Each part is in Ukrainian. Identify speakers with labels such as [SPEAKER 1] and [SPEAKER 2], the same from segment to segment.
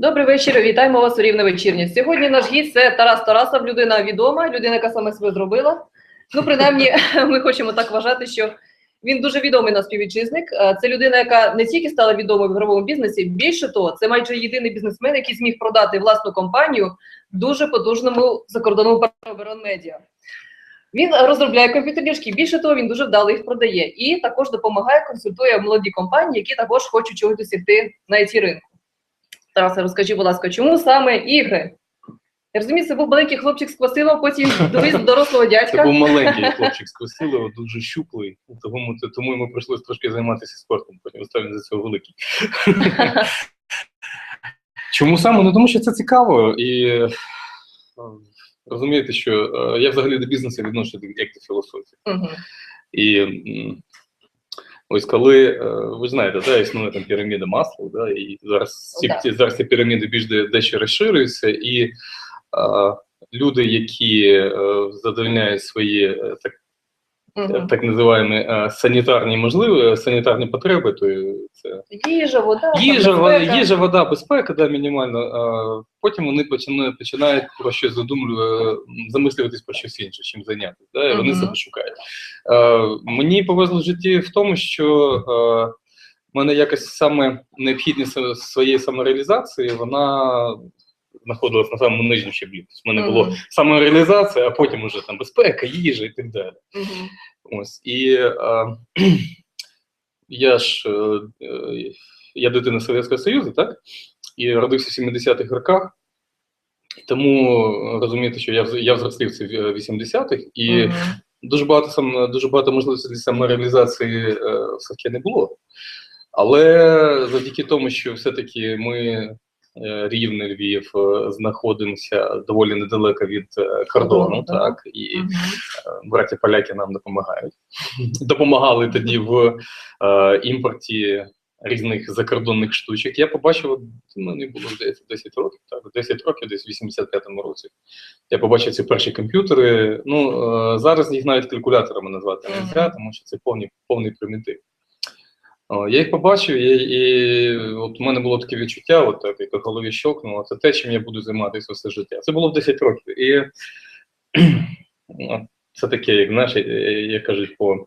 [SPEAKER 1] Добрий вечір. Вітаємо вас у рівне вечірні. Сьогодні наш гість це Тарас Тарасов, людина відома, людина, яка саме себе зробила. Ну, принаймні, ми хочемо так вважати, що він дуже відомий наш співвітчизник. Е, Це людина, яка не тільки стала відомою в ігровому бізнесі, більше того, це майже єдиний бізнесмен, який зміг продати власну компанію дуже потужному закордонному партнеру Медіа. Він розробляє комп'ютерні. Більше того, він дуже вдало їх продає і також допомагає, консультує молоді компанії, які також хочуть чогось досягти на it ринку. Тарасе, розкажи, будь ласка, чому саме ігри? Я розумію, це був маленький хлопчик з Квасила, потім доріс до дорослого
[SPEAKER 2] Це був маленький хлопчик з Косилова, дуже щуплий, тому, тому йому прийшлося трошки займатися спортом, потім став він за цього великий. Чому саме? Ну тому що це цікаво і е, розумієте, що е, я взагалі до бізнесу відношу як до філософії. І ось коли е, ви знаєте, да, існує там піраміда масла, да, і зараз ці, ці зараз ці піраміди більш дещо розширюються, і а, люди, які е, задовольняють свої е, так,
[SPEAKER 1] Мгм.
[SPEAKER 2] так називаємо е, санітарні можливі санітарні потреби, то е, це
[SPEAKER 1] Їжа, вода,
[SPEAKER 2] їжа, вода,
[SPEAKER 1] безпека.
[SPEAKER 2] їжа, вода, безпека, да, мінімально. Потім вони починають, починають про щось задумлю, замислюватись про щось інше, чим зайнятися. Да, і вони себе шукають. Е, мені повезло в житті в тому, що е, в мене якось саме необхідність своєї самореалізації, вона знаходилась на самому нижньому щаблі. Тобто в мене було
[SPEAKER 1] Мгм.
[SPEAKER 2] самореалізація, а потім уже там безпека, їжа і так далі.
[SPEAKER 1] Мгм.
[SPEAKER 2] Ось і е, я ж е, е, я дитина Совєтського Союзу, так? І родився в 70-х роках. Тому е, розумієте, що я, я взрослів це в 80-х, і
[SPEAKER 1] Мгм.
[SPEAKER 2] дуже багато сам дуже багато можливостей для самореалізації все-таки не було. Але завдяки тому, що все-таки ми, Рівне, Львів, е, знаходимося доволі недалеко від е, кордону,
[SPEAKER 1] так.
[SPEAKER 2] і браття поляки нам допомагають. Допомагали тоді в е, імпорті різних закордонних штучок. Я побачив, ну, мені було здається 10 років, так, 10 років, десь в 85-му році. Я побачив ці перші комп'ютери. Ну, е, зараз їх навіть калькуляторами назвати не можна, тому що це повний, повний примітив. Я їх побачив, і, і от у мене було таке відчуття, от так, як в голові щокнуло, це те, чим я буду займатися все життя. Це було в 10 років. І це таке, як знаєш, як кажуть, по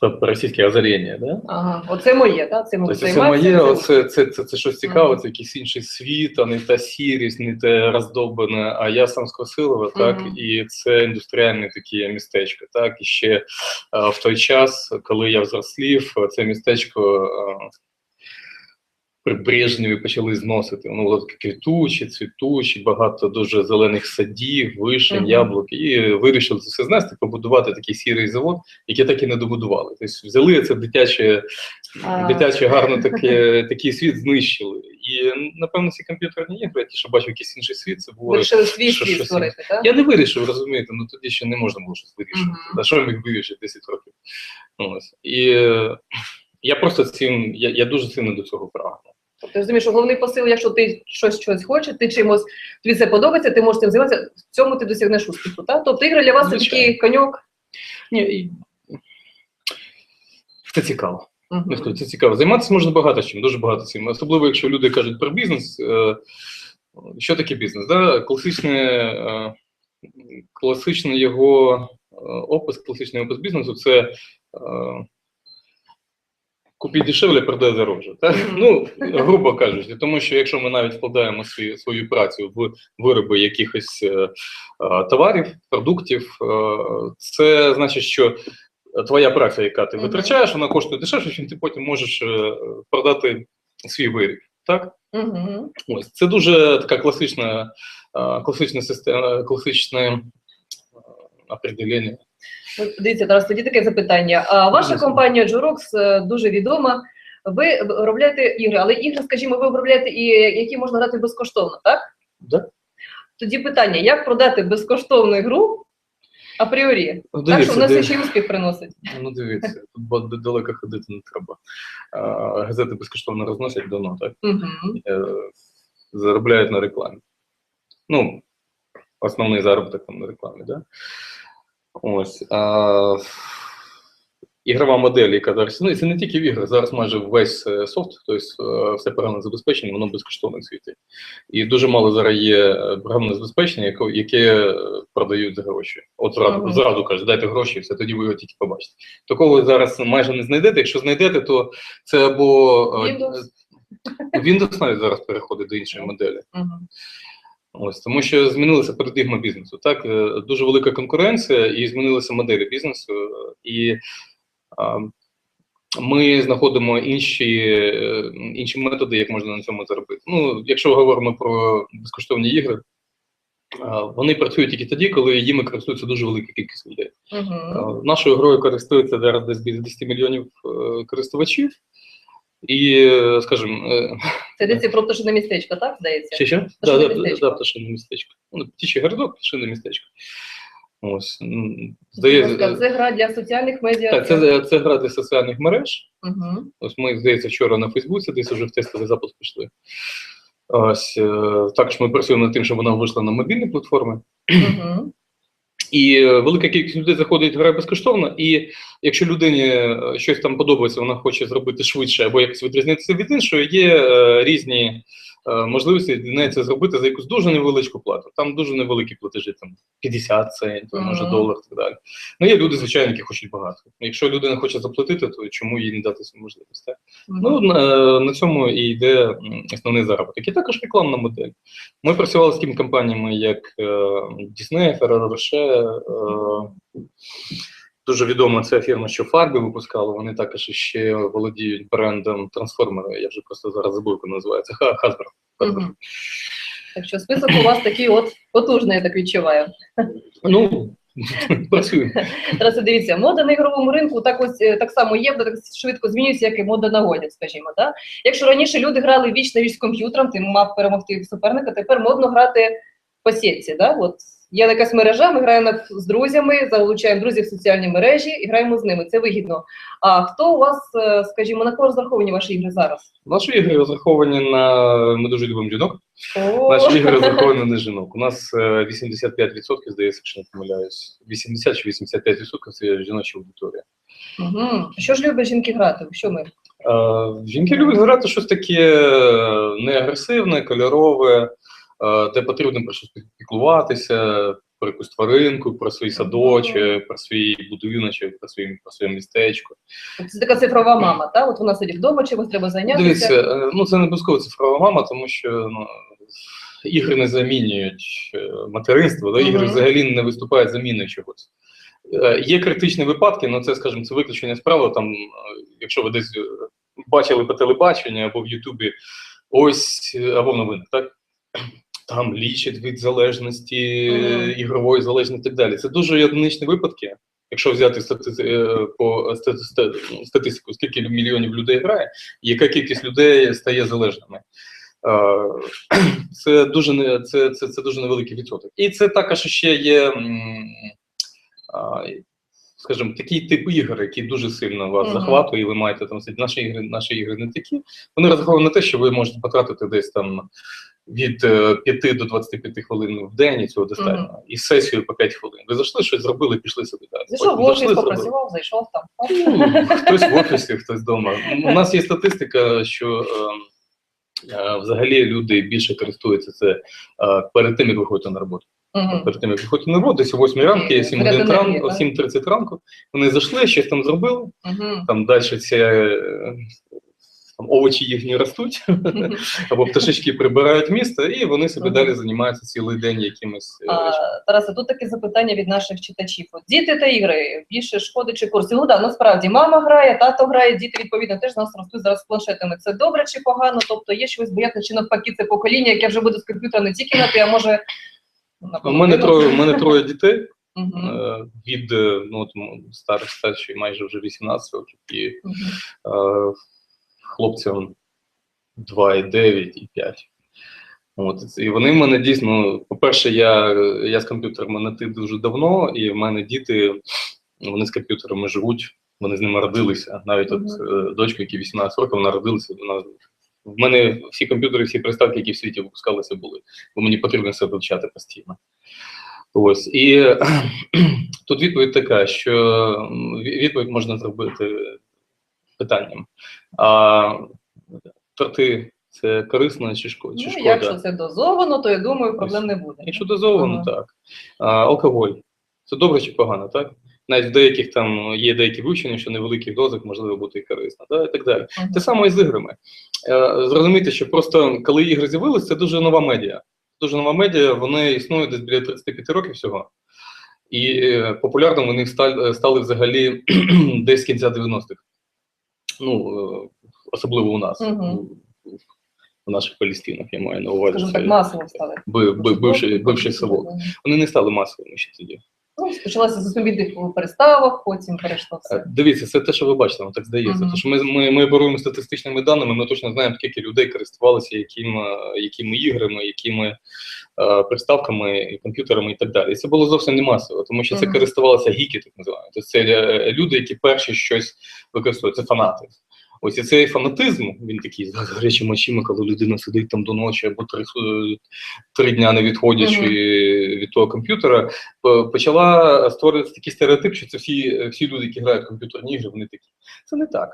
[SPEAKER 2] російське озаріння. Да?
[SPEAKER 1] Ага, оце моє, да? Це
[SPEAKER 2] Тобто це моє,
[SPEAKER 1] цим.
[SPEAKER 2] оце, це, це, це щось цікаве,
[SPEAKER 1] ага.
[SPEAKER 2] це якийсь інший світ, а не та сірість, не те роздобане. А я сам з Косилова, так,
[SPEAKER 1] ага.
[SPEAKER 2] і це індустріальне таке містечко. Так, і ще в той час, коли я взрослів, це містечко при Брежневі почали зносити. Воно було таке квітуче, цвітуче, багато дуже зелених садів, вишень,
[SPEAKER 1] Мгм.
[SPEAKER 2] яблук. І вирішили це все знести, побудувати такий сірий завод, який так і не добудували. Тобто взяли це дитяче,
[SPEAKER 1] А.
[SPEAKER 2] дитяче гарно таке, такий світ знищили. І напевно ці комп'ютерні ігри, ті, що бачив якийсь інший світ, це було.
[SPEAKER 1] Вирішили свій світ створити, так?
[SPEAKER 2] Я не вирішив, розумієте, ну тоді ще не можна було щось вирішити.
[SPEAKER 1] Мгм.
[SPEAKER 2] За що я міг вирішити 10 років? Ось. І е, я просто цим, я, я дуже сильно до цього прагну.
[SPEAKER 1] Тобто розумієш, що головний посил, якщо ти щось щось хочеш, ти чимось тобі це подобається, ти можеш цим займатися, в цьому ти досягнеш успіху. Так? Тобто ігри для вас це такий коньок.
[SPEAKER 2] Ні. Це цікаво. Ну, Це цікаво. Займатися можна багато чим, дуже багато чим. Особливо, якщо люди кажуть про бізнес. Е, що таке бізнес? Да? Класичне, е, класичний його е, опис, класичний опис бізнесу це купіть дешевле, продай дорожче. Так? Ну, грубо кажучи, тому що якщо ми навіть вкладаємо свою, свою працю в вироби якихось е, е, товарів, продуктів, е, це значить, що твоя праця, яка ти витрачаєш, вона коштує дешевше, чим ти потім можеш е, продати свій виріб. Так?
[SPEAKER 1] Мгм.
[SPEAKER 2] Ось це дуже така класична, е, класична система, класичне определення.
[SPEAKER 1] Дивіться, зараз тоді таке запитання. Ваша компанія Jurox е, дуже відома. Ви виробляєте ігри, але ігри, скажімо, ви виробляєте і які можна грати безкоштовно, так?
[SPEAKER 2] Да?
[SPEAKER 1] Тоді питання: як продати безкоштовну гру апріорі?
[SPEAKER 2] Ну,
[SPEAKER 1] Так, що в нас ще й успіх приносить.
[SPEAKER 2] Ну, дивіться, тут далеко ходити не треба. А, газети безкоштовно розносять давно, так?
[SPEAKER 1] Угу.
[SPEAKER 2] Е, заробляють на рекламі. Ну, основний заробіток там на рекламі, да? Ось. А, ігрова модель, яка зараз ну, це не тільки в іграх, зараз майже весь е, софт, тобто е, все програмне забезпечення, воно безкоштовне в світі. І дуже мало зараз є е, програмне забезпечення, яке, яке продають за гроші. От зразу,
[SPEAKER 1] Ага.
[SPEAKER 2] зразу кажуть, дайте гроші, і все, тоді ви його тільки побачите. Такого зараз майже не знайдете. Якщо знайдете, то це або
[SPEAKER 1] Windows.
[SPEAKER 2] Windows навіть зараз переходить до іншої моделі. Ось тому, що змінилася парадигма бізнесу. Так Е, дуже велика конкуренція, і змінилися моделі бізнесу. е, І а, ми знаходимо інші, е, інші методи, як можна на цьому заробити. Ну, якщо говоримо про безкоштовні ігри, а, вони працюють тільки тоді, коли їми користується дуже велика кількість людей.
[SPEAKER 1] Мгм.
[SPEAKER 2] А, Нашою грою користується зараз десь біля 10 мільйонів е, користувачів. І, е, скажімо, е,
[SPEAKER 1] Це йдеться про пташине містечко, так, здається?
[SPEAKER 2] Ще що? Да, да, да, пташине містечко. Ну, птічий городок, пташине містечко. Ось. Здається,
[SPEAKER 1] Це гра для соціальних медіа.
[SPEAKER 2] так, це, це гра для соціальних мереж.
[SPEAKER 1] Мгм.
[SPEAKER 2] Ось ми, здається, вчора на Фейсбуці десь вже в тестовий запуск пішли. Ось, е, також ми працюємо над тим, щоб вона вийшла на мобільні платформи.
[SPEAKER 1] Мгм.
[SPEAKER 2] І велика кількість людей заходить грає безкоштовно, і якщо людині е, щось там подобається, вона хоче зробити швидше або якось відрізнитися від іншої, є е, різні е, можливості для неї це зробити за якусь дуже невеличку плату. Там дуже невеликі платежі, там 50 центів, може
[SPEAKER 1] Мгм.
[SPEAKER 2] долар і так далі. Ну, є люди, звичайно, які хочуть багато. Якщо людина хоче заплатити, то чому їй не дати цю можливість? Так? Ну, на, на цьому і йде основний заробіток. І також рекламна модель. Ми працювали з такими компаніями, як е, Disney, Ferrero Rocher, Дуже відома ця фірма, що фарби випускала. Вони також ще володіють брендом трансформери. Я вже просто зараз забув, як називається. Ха- Hasbro.
[SPEAKER 1] Так що список у вас такий от потужний, я так відчуваю.
[SPEAKER 2] Ну, працюємо.
[SPEAKER 1] Зараз дивіться, мода на ігровому ринку так ось е, так само є, так швидко змінюється, як і мода на годять, скажімо. Да? Якщо раніше люди грали віч на віч з комп'ютером, ти мав перемогти суперника, тепер модно грати по сітці. Да? От є якась мережа, ми граємо з друзями, залучаємо друзів в соціальні мережі і граємо з ними. Це вигідно. А хто у вас, е, скажімо, на кого розраховані ваші ігри зараз?
[SPEAKER 2] Наші ігри розраховані на. Ми дуже любимо жінок.
[SPEAKER 1] О,
[SPEAKER 2] Наші ігри розраховані на жінок. У нас е, 85%, здається, якщо не помиляюсь. 80 чи 85% це жіноча аудиторія.
[SPEAKER 1] Мгм. Що ж люблять жінки грати? Що ми?
[SPEAKER 2] Е, Жінки люблять грати щось таке е, неагресивне, кольорове, е, де потрібно про щось піклуватися, про якусь тваринку, про свій садочок, про свій будиночок, про своє, про своє містечко.
[SPEAKER 1] Це така цифрова мама, так? От вона сидить вдома, чимось треба зайнятися.
[SPEAKER 2] Дивіться, е, ну це не обов'язково цифрова мама, тому що ну, ігри не замінюють е, материнство, да? ігри взагалі не виступають заміною чогось. Е, Є критичні випадки, але це, скажімо, це виключення з правил. Там, якщо ви десь бачили по телебаченню або в Ютубі, ось або в новинах, так? Там лічать від залежності,
[SPEAKER 1] Мгм.
[SPEAKER 2] ігрової залежності і так далі. Це дуже одиничні випадки. Якщо взяти стати, е, по стати- ста- статистику, скільки мільйонів людей грає, і яка кількість людей стає залежними. Е, Це дуже не це, це, це дуже невеликий відсоток. І це також ще є, скажімо, такий тип ігор, який дуже сильно вас
[SPEAKER 1] Мгм.
[SPEAKER 2] захватує, і ви маєте там сидіти. Наші ігри, наші ігри не такі. Вони розраховані на те, що ви можете потратити десь там від е, 5 до 25 хвилин в день, і цього достатньо. І сесію по 5 хвилин. Ви зайшли, щось зробили, пішли собі далі.
[SPEAKER 1] Зайшов в офіс, попрацював, зайшов там.
[SPEAKER 2] Ну, хтось в офісі, хтось вдома. У нас є статистика, що е, е, взагалі люди більше користуються це е, перед тим, як виходити на роботу.
[SPEAKER 1] Мгм.
[SPEAKER 2] Перед тим, як виходити на роботу, десь о 8 ранку, 7
[SPEAKER 1] Заряд
[SPEAKER 2] годин
[SPEAKER 1] енергії,
[SPEAKER 2] ранку, 7.30 ранку. Вони зайшли, щось там зробили,
[SPEAKER 1] Мгм.
[SPEAKER 2] там далі е, там, овочі їхні ростуть, або пташечки прибирають місто, і вони собі далі займаються цілий день якимось е,
[SPEAKER 1] А,
[SPEAKER 2] речами.
[SPEAKER 1] Тут таке запитання від наших читачів. От діти та ігри, більше шкоди чи користі? Ну да, насправді мама грає, тато грає, діти відповідно теж нас ростуть зараз з планшетами. Це добре чи погано? Тобто є щось бояти, чи навпаки це покоління, яке вже буде з комп'ютера не тільки на ти, а може
[SPEAKER 2] У мене троє, у мене троє дітей.
[SPEAKER 1] Мгм.
[SPEAKER 2] Е, від е, ну, от, старих старший майже вже 18 років, і
[SPEAKER 1] Мгм.
[SPEAKER 2] е, хлопцям 2,9 і 5. От, і вони в мене дійсно, по-перше, я, я з комп'ютерами на ти дуже давно, і в мене діти, вони з комп'ютерами живуть, вони з ними родилися. Навіть от е, дочка, якій 18 років, вона родилася. Вона, в мене всі комп'ютери, всі приставки, які в світі випускалися, були, бо мені потрібно все вивчати постійно. Ось і тут відповідь така, що відповідь можна зробити питанням. А торти це корисно чи шкода?
[SPEAKER 1] Ну,
[SPEAKER 2] шкода?
[SPEAKER 1] якщо це дозовано, то я думаю, проблем не буде.
[SPEAKER 2] Якщо дозовано,
[SPEAKER 1] Ага.
[SPEAKER 2] так. А, алкоголь. Це добре чи погано, так? Навіть в деяких там є деякі вивчення, що невеликих дозах можливо бути і корисно, да? і так далі.
[SPEAKER 1] Мгм.
[SPEAKER 2] Те саме і з іграми. Е, Зрозуміти, що просто коли ігри з'явилися, це дуже нова медіа. Дуже нова медіа, вони існують десь біля 35 років всього. І е, популярними вони стали, стали взагалі десь з кінця 90-х. Ну, е, особливо у нас,
[SPEAKER 1] Угу.
[SPEAKER 2] у, наших палістинах, я маю на увазі.
[SPEAKER 1] Скажімо
[SPEAKER 2] це
[SPEAKER 1] так, масово стали.
[SPEAKER 2] би- би- бивший, бивший селок. Вони не стали масовими ще тоді.
[SPEAKER 1] Ну, почалося з основних переставок, потім перейшло
[SPEAKER 2] Е,
[SPEAKER 1] все.
[SPEAKER 2] Дивіться, це те, що ви бачите, вам так здається.
[SPEAKER 1] Мгм.
[SPEAKER 2] Тому що ми, ми, ми оперуємо статистичними даними, ми точно знаємо, скільки людей користувалися якими, якими іграми, якими е, приставками, і комп'ютерами і так далі. І це було зовсім не масово, тому що це
[SPEAKER 1] Мгм.
[SPEAKER 2] користувалися гіки, так називаємо. Тобто це е, люди, які перші щось використовують, це фанати. Ось і цей фанатизм, він такий з гарячими очима, коли людина сидить там до ночі або три, е, три дня не відходячи
[SPEAKER 1] Мгм.
[SPEAKER 2] від того комп'ютера, почала створюватися такий стереотип, що це всі, всі люди, які грають в комп'ютерні ігри, вони такі. Це не так.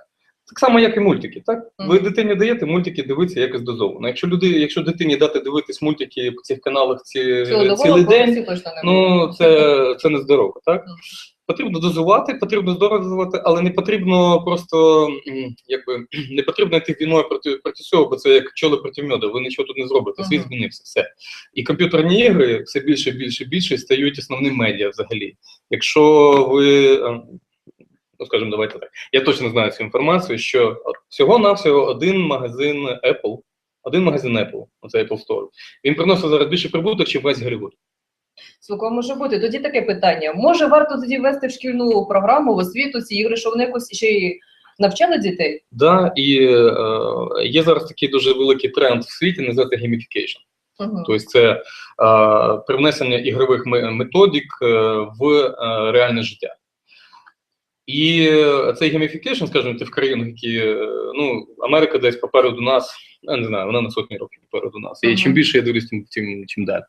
[SPEAKER 2] Так само, як і мультики. Так? Ви дитині даєте мультики дивитися якось дозовано. Якщо люди, якщо дитині дати дивитись мультики по цих каналах ці, цілий день, ну це, це не здорово, так?
[SPEAKER 1] Мгм.
[SPEAKER 2] Потрібно дозувати, потрібно здорово дозувати, але не потрібно просто якби не потрібно йти війною проти проти цього, бо це як пчоли проти мьоду. Ви нічого тут не зробите. Світ змінився. Все. І комп'ютерні ігри все більше, більше, більше стають основним медіа взагалі. Якщо ви. ем, Ну, скажімо, давайте так. Я точно знаю цю інформацію, що всього-навсього один магазин Apple, один магазин Apple, оце Apple Store, він приносить зараз більше прибуток, ніж весь Голлівуд.
[SPEAKER 1] Цілком може бути. Тоді таке питання. Може варто тоді ввести в шкільну програму в освіту ці ігри, що вони якось ще й навчали дітей?
[SPEAKER 2] Да, і е, є зараз такий дуже великий тренд в світі, називається gamification.
[SPEAKER 1] Угу.
[SPEAKER 2] Тобто це е, привнесення ігрових методик е, в е, реальне життя. І цей gamification, скажімо, ти в країнах, які е, ну, Америка десь попереду нас, я не знаю, вона на сотні років попереду нас. І чим більше я дивлюсь, тим, тим, тим далі.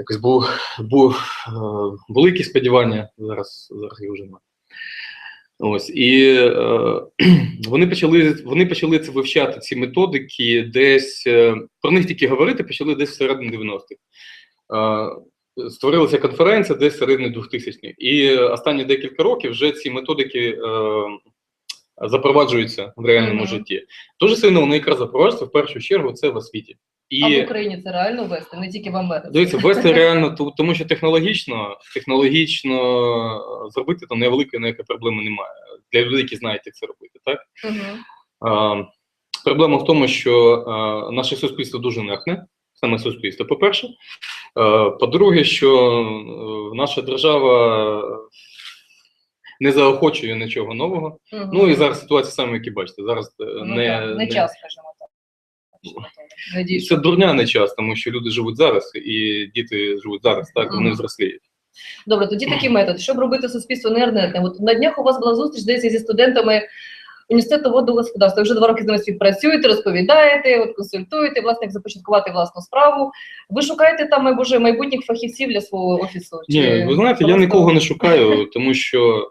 [SPEAKER 2] Якось був, був е, великі сподівання, зараз, зараз їх вже немає. Ось і е, вони почали вони почали це вивчати ці методики десь е, про них тільки говорити почали десь всередині 90-х. Е, створилася конференція десь середини 2000-х. І останні декілька років вже ці методики е, запроваджуються в реальному
[SPEAKER 1] Мгм.
[SPEAKER 2] житті. Дуже сильно вони якраз запроваджуються в першу чергу це в освіті. І
[SPEAKER 1] А в Україні це реально ввести, не тільки в Америці.
[SPEAKER 2] Дивіться, ввести реально, тому що технологічно, технологічно зробити там невеликої ніякої проблеми немає. Для людей, які знають, як це робити. Так?
[SPEAKER 1] Угу.
[SPEAKER 2] Е, проблема в тому, що е, наше суспільство дуже нехне, саме суспільство, по-перше. По-друге, що е, наша держава не заохочує нічого нового. Ну і зараз ситуація саме, як і бачите, зараз е,
[SPEAKER 1] ну,
[SPEAKER 2] не,
[SPEAKER 1] так, не, час, скажімо так. Не
[SPEAKER 2] Це дурня не час, тому що люди живуть зараз, і діти живуть зараз, так вони
[SPEAKER 1] Мгм.
[SPEAKER 2] взросліють.
[SPEAKER 1] Добре, тоді такий метод. Щоб робити суспільство нервним. От на днях у вас була зустріч здається, зі студентами університету водного господарства. Ви вже два роки з ними співпрацюєте, розповідаєте, от консультуєте, власне, як започаткувати власну справу. Ви шукаєте там може майбутніх фахівців для свого офісу?
[SPEAKER 2] Ні, ви знаєте, я нікого не шукаю, тому що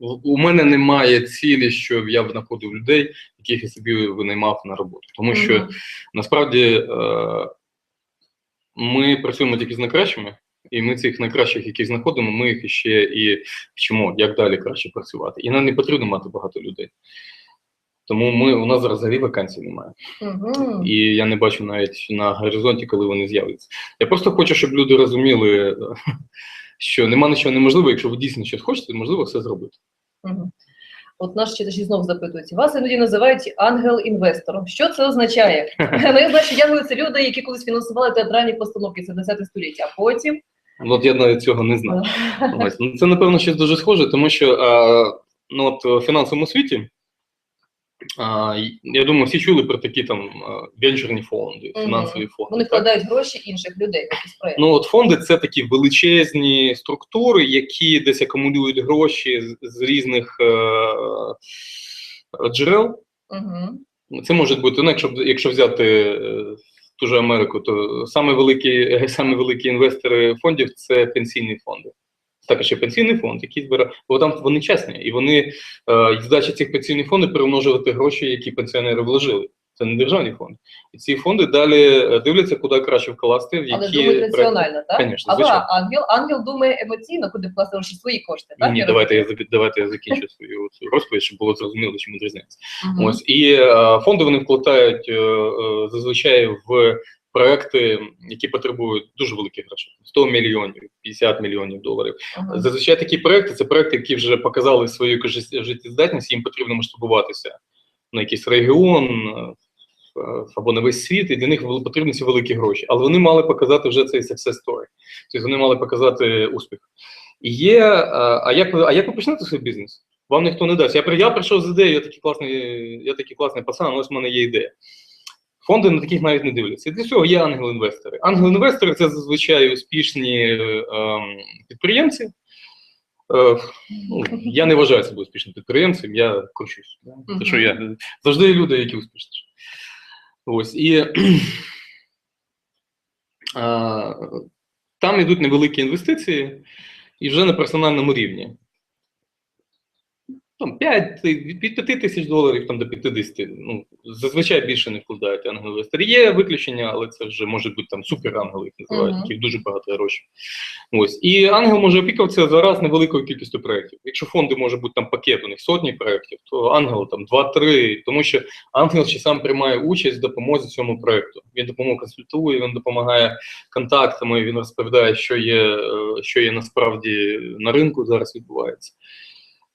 [SPEAKER 2] е, у мене немає цілі, щоб я знаходив людей, яких я собі винаймав на роботу. Тому що
[SPEAKER 1] Мгм.
[SPEAKER 2] насправді е, ми працюємо тільки з найкращими, і ми цих найкращих, яких знаходимо, ми їх ще і вчимо, як далі краще працювати. І нам не потрібно мати багато людей. Тому ми, у нас зараз взагалі вакансій немає.
[SPEAKER 1] Мгм.
[SPEAKER 2] І я не бачу навіть на горизонті, коли вони з'являться. Я просто хочу, щоб люди розуміли, що нема нічого неможливого, якщо ви дійсно щось хочете, можливо все зробити.
[SPEAKER 1] Мгм. От наші читачі знову запитують. Вас іноді називають ангел-інвестором. Що це означає? Ну, я знаю, що янголи – це люди, які колись фінансували театральні постановки, це 10 століття, а потім
[SPEAKER 2] Ну, От я навіть цього не знаю. Ось. Ну, це, напевно, щось дуже схоже, тому що а, ну, от, в фінансовому світі, я думаю, всі чули про такі там венчурні фонди, фінансові фонди.
[SPEAKER 1] вони вкладають гроші інших людей якісь проєкти.
[SPEAKER 2] Ну, от фонди це такі величезні структури, які десь акумулюють гроші з, з різних е, джерел.
[SPEAKER 1] Угу.
[SPEAKER 2] Це може бути, ну, якщо, якщо взяти е, ту же Америку, то саме великі, саме великі інвестори фондів це пенсійні фонди. Також є пенсійний фонд, який збирає, бо там вони чесні, і вони е, задача цих пенсійних фондів перемножувати гроші, які пенсіонери вложили. Це не державні фонди. І ці фонди далі е, дивляться, куди краще вкласти, в які
[SPEAKER 1] Але думають раціонально, так?
[SPEAKER 2] Конечно,
[SPEAKER 1] Але
[SPEAKER 2] звичайно.
[SPEAKER 1] ангел, ангел думає емоційно, куди вкласти гроші свої кошти, так?
[SPEAKER 2] Ні, давайте я давайте я закінчу свою цю розповідь, щоб було зрозуміло, чим відрізняється.
[SPEAKER 1] Мгм.
[SPEAKER 2] Ось і е, фонди вони вкладають е, зазвичай в проекти, які потребують дуже великих грошей 100 мільйонів, 50 мільйонів доларів.
[SPEAKER 1] Мгм.
[SPEAKER 2] Зазвичай такі проекти це проекти, які вже показали свою життє- життєздатність, їм потрібно масштабуватися на якийсь регіон е, або на весь світ, і для них потрібні ці великі гроші. Але вони мали показати вже цей success story. Тобто вони мали показати успіх. І є, е, а як ви, а як ви почнете свій бізнес? Вам ніхто не дасть. Я, я прийшов з ідеєю, я такий класний, я такий класний пацан, ось в мене є ідея. Фонди на таких навіть не дивляться. Для цього є ангел-інвестори. Ангел-інвестори це зазвичай успішні е, ем, підприємці. Е, ну, я не вважаю себе успішним підприємцем, я кручусь. Да? Тому що я завжди є люди, які успішні. Ось і а, там йдуть невеликі інвестиції і вже на персональному рівні. Там 5, від 5 тисяч доларів там, до 50. Ну, зазвичай більше не вкладають ангел-інвестори. Є виключення, але це вже може бути там суперангели, їх називають, яких дуже багато грошей. Ось. І ангел може опікуватися зараз невеликою кількістю проєктів. Якщо фонди може бути там пакет, у них сотні проєктів, то ангел там 2-3, тому що ангел ще сам приймає участь в допомозі цьому проєкту. Він допомогу консультує, він допомагає контактами, він розповідає, що є, е, що є насправді на ринку зараз відбувається.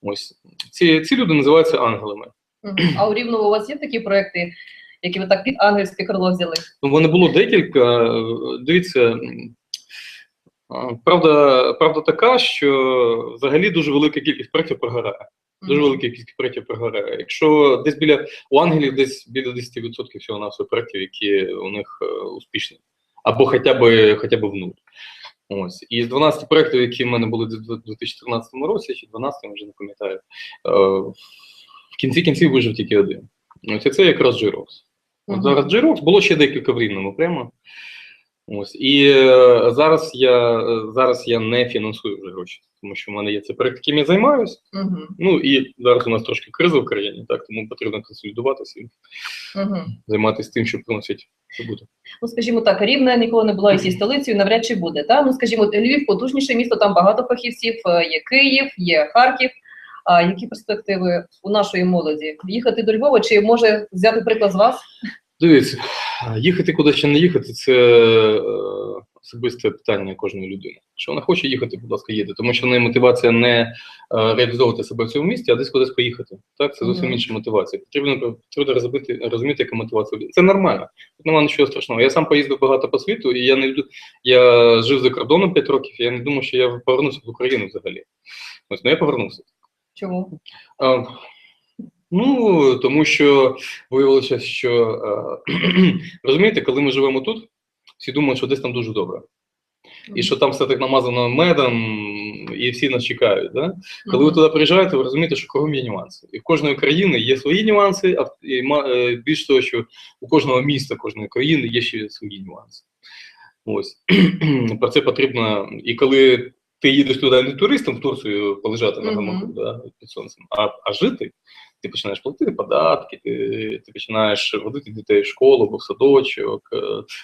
[SPEAKER 2] Ось ці, ці люди називаються ангелами.
[SPEAKER 1] А у Рівному у вас є такі проекти, які ви так під ангельське крило взяли?
[SPEAKER 2] Ну, вони було декілька. Дивіться, правда, правда така, що взагалі дуже велика кількість проєктів прогорає. Дуже велика кількість проєктів прогорає. Якщо десь біля у ангелів десь біля 10% всього на проєктів, які у них е, успішні, або хоча б хоча б в нуль. Ось. І з 12 проєктів, які в мене були в 2013 році, чи 12, вже не пам'ятаю, е, в кінці кінців вижив тільки один. Ось це якраз Jirox. От зараз Jirox, було ще декілька в Рівному прямо. Ось. І е, зараз я, е, зараз я не фінансую вже гроші, тому що в мене є цей проєкт, яким я займаюся.
[SPEAKER 1] Мгм.
[SPEAKER 2] Ну і зараз у нас трошки криза в країні, так тому потрібно консолідуватися і
[SPEAKER 1] Мгм.
[SPEAKER 2] займатися тим, що приносить прибуток.
[SPEAKER 1] Ну, скажімо так, Рівне ніколи не була і столицею, навряд чи буде. Та? Ну, скажімо, Львів потужніше місто, там багато фахівців, е, є Київ, є Харків. А які перспективи у нашої молоді? Їхати до Львова чи може взяти приклад з вас?
[SPEAKER 2] Дивіться, їхати куди ще не їхати, це е, особисте питання кожної людини. Якщо вона хоче їхати, будь ласка, їде, тому що в неї мотивація не е, реалізовувати себе в цьому місті, а десь кудись поїхати. Так, це зовсім інша мотивація. Потрібно потрібно розуміти, розуміти, яка мотивація. Це нормально. Тут немає нічого страшного. Я сам поїздив багато по світу, і я не люблю. Я жив за кордоном 5 років. Я не думав, що я повернуся в Україну взагалі. Ось ну я повернувся.
[SPEAKER 1] Чому?
[SPEAKER 2] А, ну, тому що виявилося, що е, розумієте, коли ми живемо тут, всі думають, що десь там дуже добре. І що там все так намазано медом, і всі нас чекають. Да? Коли ви туди приїжджаєте, ви розумієте, що кругом є нюанси. І в кожної країни є свої нюанси, а і е, більш того, що у кожного міста, кожної країни є ще свої нюанси. Ось про це потрібно. І коли ти їдеш туди не туристом в Турцію полежати на гамаку да, під сонцем, а, а жити, ти починаєш платити податки, ти, ти починаєш водити дітей в школу або в садочок, е,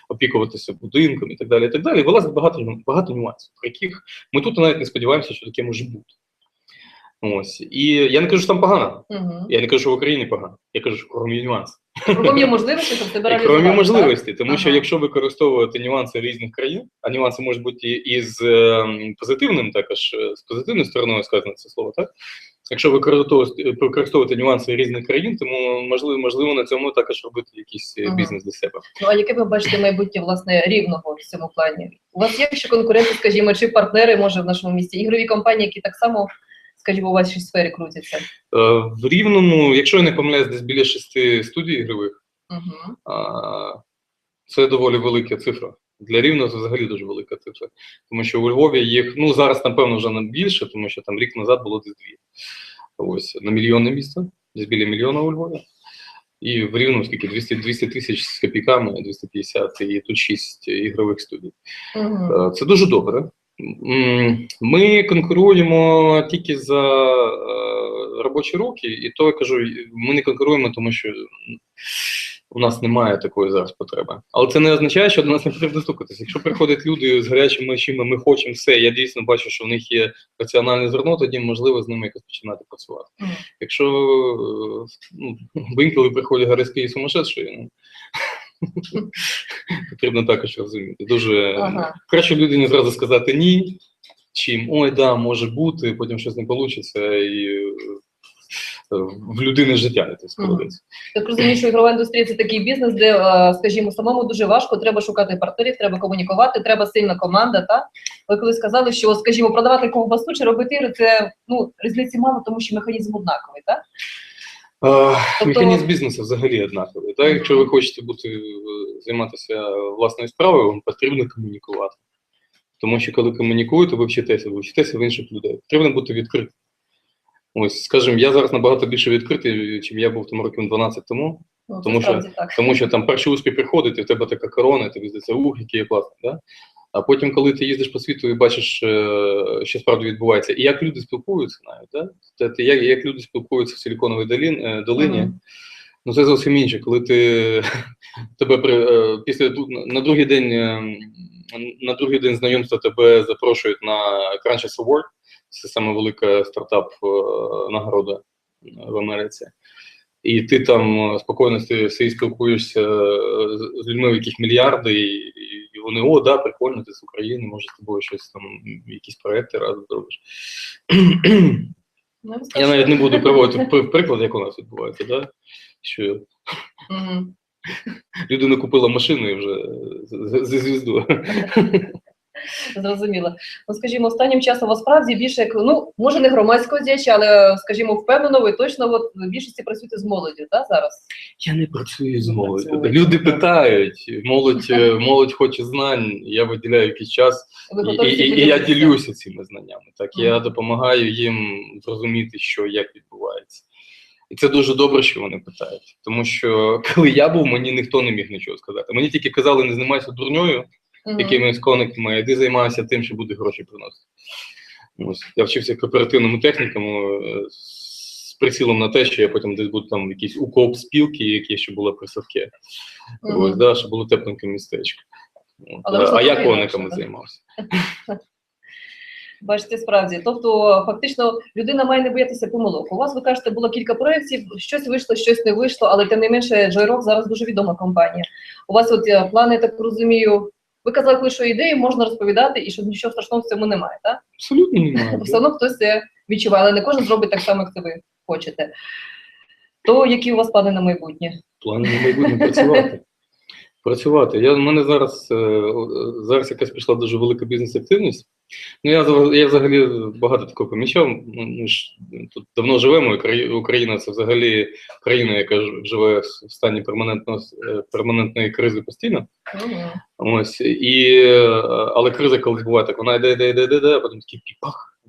[SPEAKER 2] опікуватися будинком і так далі. І так далі. Вилазить багато, багато нюансів, про яких ми тут навіть не сподіваємося, що таке може бути. Ось. І я не кажу, що там погано.
[SPEAKER 1] Мгм.
[SPEAKER 2] Я не кажу, що в Україні погано. Я кажу, що кругом є нюанси.
[SPEAKER 1] Кругом є можливості, щоб себе
[SPEAKER 2] І
[SPEAKER 1] реалізувати.
[SPEAKER 2] кроме
[SPEAKER 1] так?
[SPEAKER 2] можливостей, тому що якщо використовувати нюанси різних країн, а нюанси можуть бути і з е, позитивним, також е, з позитивною стороною сказано це слово, так? Якщо використовувати, використовувати нюанси різних країн, тому можливо, можливо на цьому також робити якийсь е,
[SPEAKER 1] Ага.
[SPEAKER 2] бізнес для себе.
[SPEAKER 1] Ну, а яке ви бачите майбутнє власне рівного в цьому плані? У вас є ще конкуренти, скажімо, чи партнери може в нашому місті? Ігрові компанії, які так само, скажімо, у вашій сфері крутяться?
[SPEAKER 2] Е, В Рівному, якщо я не помиляюсь, десь біля шести студій ігрових,
[SPEAKER 1] Угу.
[SPEAKER 2] це доволі велика цифра. Для Рівного це взагалі дуже велика цифра. Тому що у Львові їх, ну зараз, напевно, вже не більше, тому що там рік назад було десь дві. Ось на мільйонне місто, десь біля мільйона у Львові. І в Рівному скільки 200, 200 тисяч з копійками, 250, і тут 6 ігрових студій. Е, Це дуже добре. Ми конкуруємо тільки за е, робочі руки, і то я кажу, ми не конкуруємо, тому що у нас немає такої зараз потреби. Але це не означає, що до нас не потрібно стукатися. Якщо приходять люди з гарячими очима, ми хочемо все. Я дійсно бачу, що в них є раціональне зерно, тоді можливо з ними якось починати працювати.
[SPEAKER 1] Мгм.
[SPEAKER 2] Якщо е, ну, інколи приходять гаризькі і сумасшедші, ну, потрібно також розуміти. Дуже
[SPEAKER 1] Ага.
[SPEAKER 2] краще людині зразу сказати ні, чим ой, да, може бути, потім щось не вийде, і в людини життя складеться.
[SPEAKER 1] Так розумію, що ігрова індустрія це такий бізнес, де, е, скажімо, самому дуже важко, треба шукати партнерів, треба комунікувати, треба сильна команда. Та ви коли сказали, що, скажімо, продавати ковбасу чи робити ігри, це ну різниці мало, тому що механізм однаковий, так?
[SPEAKER 2] А,
[SPEAKER 1] Тобто-
[SPEAKER 2] Механізм бізнесу взагалі однаковий. Так? Якщо ви хочете бути е, займатися власною справою, вам потрібно комунікувати. Тому що коли комунікуєте, ви вчитеся, ви вчитеся в інших людей. Потрібно бути відкритим. Ось, скажімо, я зараз набагато більше відкритий, чим я був там років 12 тому.
[SPEAKER 1] Ну,
[SPEAKER 2] Тому що-
[SPEAKER 1] так.
[SPEAKER 2] Тому що там перший успіх приходить, і в тебе така корона, і тобі здається, ух, який я класний. Да? А потім, коли ти їздиш по світу і бачиш, е, що справді відбувається, і як люди спілкуються навіть, да? Те- як, як люди спілкуються в Силіконовій долін, е, долині,
[SPEAKER 1] Мгм.
[SPEAKER 2] ну це зовсім інше. Коли ти тебе при, е, після на- другий день е, на другий день знайомства тебе запрошують на Crunches Award, це саме велика стартап е, нагорода в Америці. І ти там е, спокійно си спілкуєшся е, з- людьми, в яких мільярди, і, і- вони, о, да, прикольно, ти з України, може з тобою щось там, якісь проекти разом зробиш.
[SPEAKER 1] Ну,
[SPEAKER 2] Я навіть не буду приводити приклад, як у нас відбувається, да? що
[SPEAKER 1] Мгм.
[SPEAKER 2] людина купила машину і вже зі звізду.
[SPEAKER 1] Зрозуміло. Ну, скажімо, останнім часом вас справді більше як ну може не громадського діяча, але скажімо, впевнено, ви точно от в більшості працюєте з молоддю, так зараз?
[SPEAKER 2] Я не працюю з молоддю. Люди питають, молодь, е, молодь хоче знань, я виділяю якийсь час, і, і, і, і я ділюся цими знаннями. Так, я допомагаю їм зрозуміти, що як відбувається. І це дуже добре, що вони питають. Тому що коли я був, мені ніхто не міг нічого сказати. Мені тільки казали, не займайся дурньою,
[SPEAKER 1] Мгм.
[SPEAKER 2] якимись кониками, іди займайся тим, що буде гроші приносити. Ось я вчився кооперативному технікуму е, з прицілом на те, що я потім десь буду там якісь укоп спілки, які ще були при Савке.
[SPEAKER 1] Мгм.
[SPEAKER 2] Ось, да, що було тепленьке містечко. От,
[SPEAKER 1] Але
[SPEAKER 2] а, а я кониками
[SPEAKER 1] да?
[SPEAKER 2] займався.
[SPEAKER 1] Бачите, справді. Тобто, фактично, людина має не боятися помилок. У вас, ви кажете, було кілька проєктів, щось вийшло, щось не вийшло, але тим не менше, Джойрок зараз дуже відома компанія. У вас от е, плани, я так розумію. Ви казали, коли, що ідеї можна розповідати, і що нічого страшного в цьому немає, так?
[SPEAKER 2] Абсолютно немає.
[SPEAKER 1] Все одно хтось це відчуває, але не кожен зробить так само, як це ви хочете. То які у вас плани на майбутнє?
[SPEAKER 2] Плани на майбутнє працювати. Працювати. Я, в мене зараз, е, е, зараз якась пішла дуже велика бізнес-активність. Ну, я, я взагалі багато такого помічав. Ми ж тут давно живемо, і Україна це взагалі країна, яка живе в стані е, перманентної кризи постійно.
[SPEAKER 1] Мгм.
[SPEAKER 2] Ось, і, але криза колись буває так, вона йде, йде, йде, йде, йде, а потім такий піпах,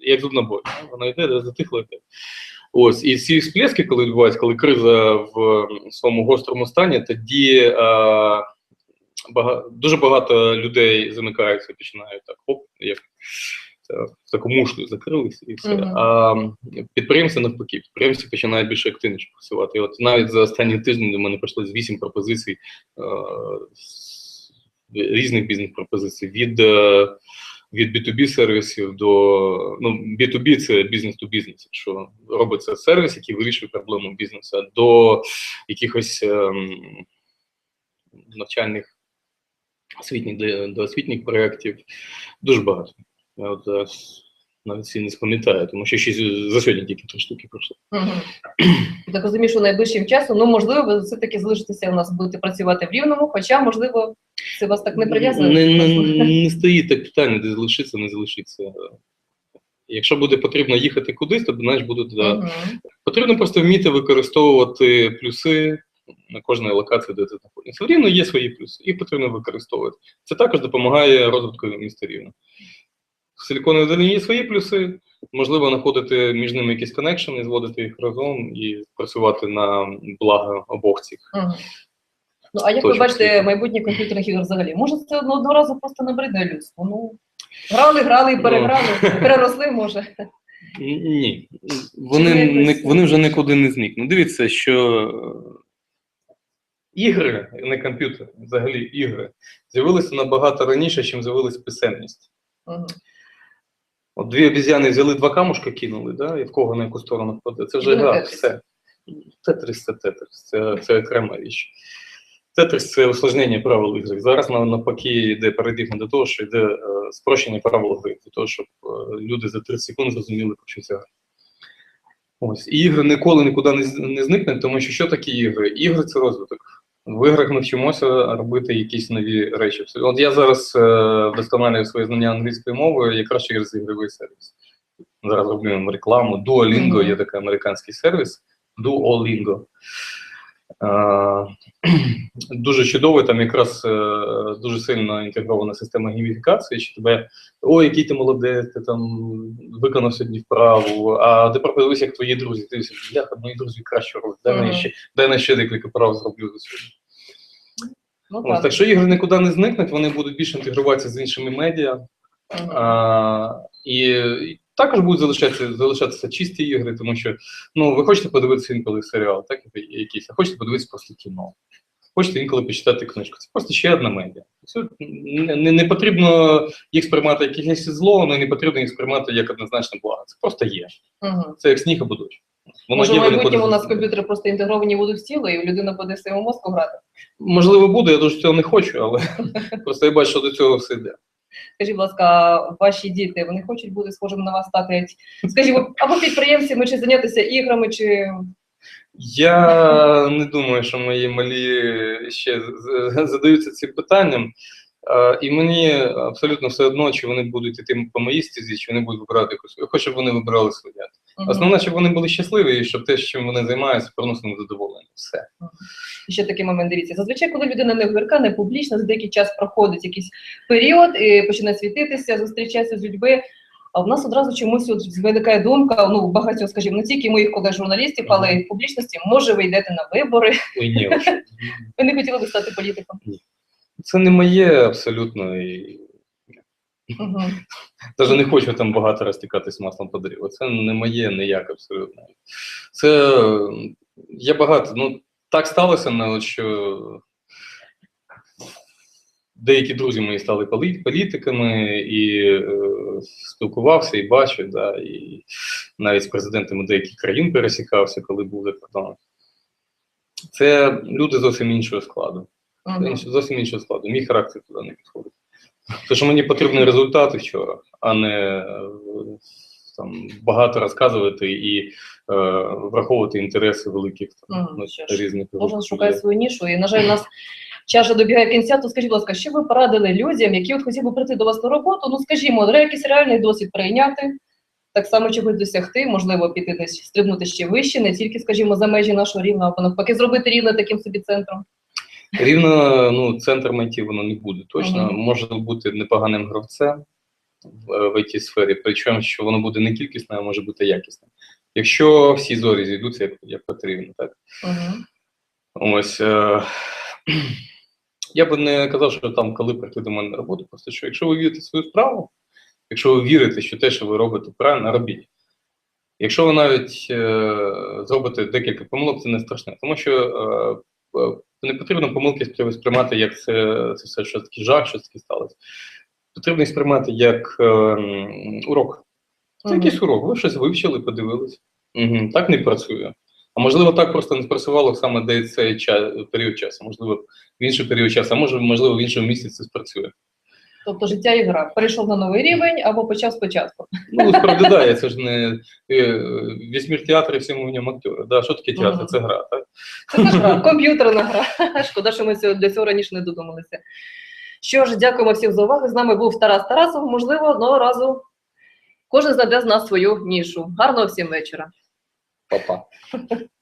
[SPEAKER 2] як зубна боль. Вона йде, йде, затихла. Йде. Ось, і ці всплески, коли відбуваються, коли криза в своєму гострому стані, тоді е, бага, дуже багато людей замикаються, починають так, хоп, як в таку мушлю закрилися і все.
[SPEAKER 1] Мгм.
[SPEAKER 2] А підприємці навпаки, підприємці починають більше активніше працювати. І от навіть за останні тижні до мене з вісім пропозицій е, різних бізнес-пропозицій від. е, від B2B сервісів до ну, B2B це бізнес to бізнес, що робиться сервіс, який вирішує проблему бізнесу, до якихось ем, навчальних освітніх освітніх проєктів. Дуже багато. Я от зараз навіть всі не спам'ятаю, тому що ще за сьогодні тільки три штуки пройшло.
[SPEAKER 1] Я Так розумію, що найближчим часом, ну можливо, ви все-таки залишитеся у нас, будете працювати в Рівному, хоча, можливо, це вас так не прив'язує.
[SPEAKER 2] Не, не, не стоїть так питання, де залишиться, не залишиться. Якщо буде потрібно їхати кудись, то знаєш, будуть да,
[SPEAKER 1] Мгм.
[SPEAKER 2] Потрібно просто вміти використовувати плюси на кожній локації, де ти знаходишся. Рівно є свої плюси, їх потрібно використовувати. Це також допомагає розвитку міста Рівно. В Силіконовій долині є свої плюси, можливо знаходити між ними якісь коннекшени, зводити їх разом і працювати на благо обох цих.
[SPEAKER 1] Мгм. Ну, а як ви бачите майбутнє комп'ютерних ігор взагалі? Може, це одно- одного разу просто набридне людству? Ну, грали, грали і
[SPEAKER 2] Ну.
[SPEAKER 1] переграли, переросли, може.
[SPEAKER 2] Ні. Вони, не, вони вже нікуди не зникнуть. Дивіться, що ігри, не комп'ютер, взагалі ігри, з'явилися набагато раніше, ніж з'явилася писемність.
[SPEAKER 1] Мгм.
[SPEAKER 2] От дві обіз'яни взяли два камушка, кинули, да, і в кого на яку сторону впаде. Це вже гра, все. Тетріс це тетріс, це, це окрема річ. Тетріс це усложнення правил ігри. Зараз нав- навпаки йде парадигма до того, що йде е, спрощення правил гри, для того, щоб е, люди за 30 секунд зрозуміли, про що ця гра. Ось. І ігри ніколи нікуди не, не зникнуть, тому що що такі ігри? Ігри це розвиток. В іграх ми вчимося робити якісь нові речі. От я зараз е, вдосконалюю своє знання англійської мови якраз через ігровий сервіс. Зараз роблю рекламу. Duolingo є такий американський сервіс. Duolingo. Е, дуже чудовий, там якраз е, дуже сильно інтегрована система гейміфікації, що тебе, о, який ти молодець, ти там виконав сьогодні вправу, а тепер подивись, як твої друзі. Ти бляха, мої друзі краще роблять, дай
[SPEAKER 1] Мгм.
[SPEAKER 2] мені ще, дай на ще декілька прав зроблю за сьогодні.
[SPEAKER 1] Ну,
[SPEAKER 2] Ось, так що ігри нікуди не зникнуть, вони будуть більше інтегруватися з іншими медіа.
[SPEAKER 1] Мгм.
[SPEAKER 2] А, і, і також будуть залишатися, залишатися чисті ігри, тому що ну, ви хочете подивитися інколи серіал, так, якийсь, а хочете подивитися просто кіно. Хочете інколи почитати книжку. Це просто ще одна медіа. Це не, не, потрібно їх сприймати як якесь зло, але не потрібно їх сприймати як однозначно благо. Це просто є.
[SPEAKER 1] Мгм.
[SPEAKER 2] Це як сніг або дощ. Воно
[SPEAKER 1] Може, в майбутньому у нас комп'ютери просто інтегровані будуть в тіло, і людина буде в своєму мозку грати.
[SPEAKER 2] Можливо, буде, я дуже цього не хочу, але просто я бачу, що до цього все йде.
[SPEAKER 1] Скажіть, будь ласка, ваші діти вони хочуть бути схожими на вас стати, скажімо, або підприємцями, чи зайнятися іграми, чи
[SPEAKER 2] Я не думаю, що мої малі ще задаються цим питанням. Е, І мені абсолютно все одно, чи вони будуть іти по моїй стезі, чи вони будуть вибирати якусь. Я хочу, щоб вони вибирали своє. Основне, щоб вони були щасливі, і щоб те, чим вони займаються, приносило їм задоволення. Все.
[SPEAKER 1] І ще такий момент дивіться. Зазвичай, коли людина не гвірка, не публічна, за деякий час проходить якийсь період і починає світитися, зустрічається з людьми. А в нас одразу чомусь от виникає думка, ну багатьох, скажімо, не тільки моїх колег журналістів, але й в публічності, може, ви йдете на вибори.
[SPEAKER 2] Ой, ні, ви
[SPEAKER 1] не хотіли би стати політиком.
[SPEAKER 2] Це не моє абсолютно. І...
[SPEAKER 1] Угу.
[SPEAKER 2] Навіть не хочу там багато розтікатись маслом по дріву. Це не моє ніяк абсолютно. Це я багато. Ну, так сталося, що деякі друзі мої стали політиками і е, спілкувався і бачив, да, і навіть з президентами деяких країн пересікався, коли був за кордоном. Це люди зовсім іншого складу. Інш- зовсім іншого складу. Мій характер туди не підходить. Тому що мені потрібні результати вчора, а не е, там, багато розказувати і е, враховувати інтереси великих там, ну,
[SPEAKER 1] що
[SPEAKER 2] різних
[SPEAKER 1] Кожен шукає свою нішу. І, на жаль, у нас час вже добігає кінця. То скажіть, будь ласка, що ви порадили людям, які от хотіли би прийти до вас на роботу? Ну, скажімо, треба якийсь реальний досвід прийняти, так само чогось досягти, можливо, піти десь стрибнути ще вище, не тільки, скажімо, за межі нашого рівня, або навпаки, зробити рівне таким собі центром.
[SPEAKER 2] Рівно ну, центр IT воно не буде точно.
[SPEAKER 1] Мгм.
[SPEAKER 2] Може бути непоганим гравцем в, в it сфері, причому що воно буде не кількісне, а може бути якісне. Якщо всі зорі зійдуться як, як потрібно, так.
[SPEAKER 1] Угу.
[SPEAKER 2] Ось. Е- я би не казав, що там, коли прийти до мене на роботу, просто що якщо ви вірите свою справу, якщо ви вірите, що те, що ви робите правильно, робіть. Якщо ви навіть е- зробите декілька помилок, це не страшне, тому що е- е, не потрібно помилки сприй- сприймати, як це, це все щось таке жах, щось таке сталося. Потрібно їх сприймати як е- урок. Це
[SPEAKER 1] Мгм.
[SPEAKER 2] якийсь урок, ви щось вивчили, подивились. Угу. Так не працює. А можливо, так просто не спрацювало саме де цей час, період часу. Можливо, в інший період часу, а може, можливо, в іншому місці це спрацює.
[SPEAKER 1] Тобто життя і гра. Перейшов на новий рівень або почав спочатку.
[SPEAKER 2] Ну, справді, да, я це ж не е, весь мір театру і всьому в ньому актори. Да, що таке театр? Це гра, так?
[SPEAKER 1] Це теж гра, комп'ютерна гра. Шкода, що ми для цього раніше не додумалися. Що ж, дякуємо всім за увагу. З нами був Тарас Тарасов. Можливо, одного разу кожен знайде з нас свою нішу. Гарного всім вечора.
[SPEAKER 2] Па-па.